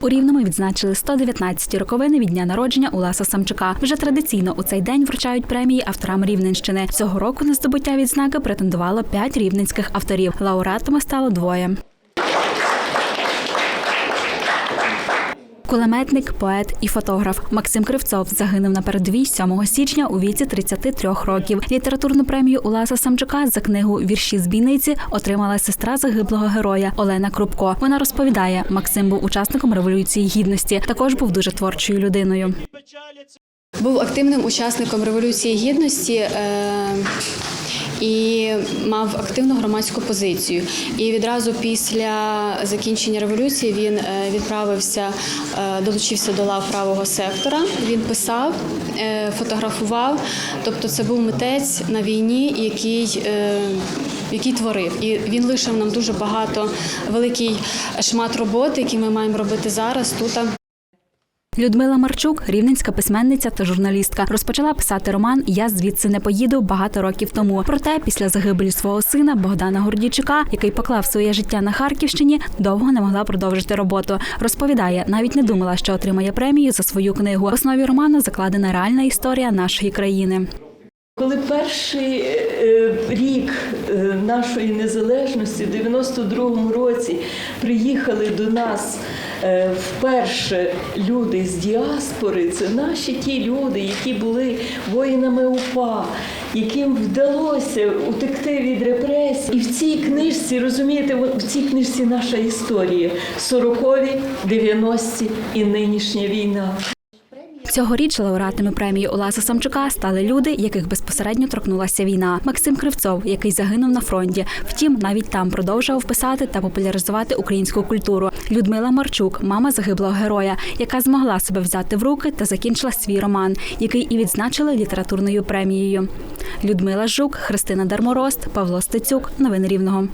У Рівному відзначили 119-ті роковини від дня народження Уласа Самчука. Вже традиційно у цей день вручають премії авторам Рівненщини. Цього року на здобуття відзнаки претендувало п'ять рівненських авторів. Лауреатами стало двоє. Кулеметник, поет і фотограф Максим Кривцов загинув на передовій 7 січня у віці 33 років. Літературну премію Уласа Самчука за книгу Вірші з бійниці отримала сестра загиблого героя Олена Крупко. Вона розповідає, Максим був учасником революції гідності. Також був дуже творчою людиною. Був активним учасником Революції Гідності е, і мав активну громадську позицію. І відразу після закінчення революції він е, відправився, е, долучився до лав правого сектора. Він писав, е, фотографував. Тобто, це був митець на війні, який. який творив, і він лишив нам дуже багато великий шмат роботи, який ми маємо робити зараз тут. Людмила Марчук, рівненська письменниця та журналістка, розпочала писати роман Я звідси не поїду багато років тому. Проте, після загибелі свого сина Богдана Гордійчука, який поклав своє життя на Харківщині, довго не могла продовжити роботу. Розповідає, навіть не думала, що отримає премію за свою книгу. В основі роману закладена реальна історія нашої країни. Коли перший е, рік е, нашої незалежності, в 92-му році, приїхали до нас е, вперше люди з діаспори, це наші ті люди, які були воїнами УПА, яким вдалося утекти від репресій. І в цій книжці, розумієте, в цій книжці наша історія 40-ві, 90-ті і нинішня війна. Цьогоріч лауреатами премії Оласа Самчука стали люди, яких безпосередньо торкнулася війна. Максим Кривцов, який загинув на фронті. Втім, навіть там продовжував писати та популяризувати українську культуру. Людмила Марчук, мама загиблого героя, яка змогла себе взяти в руки та закінчила свій роман, який і відзначили літературною премією. Людмила Жук, Христина Дарморост, Павло Стецюк. Новини Рівного.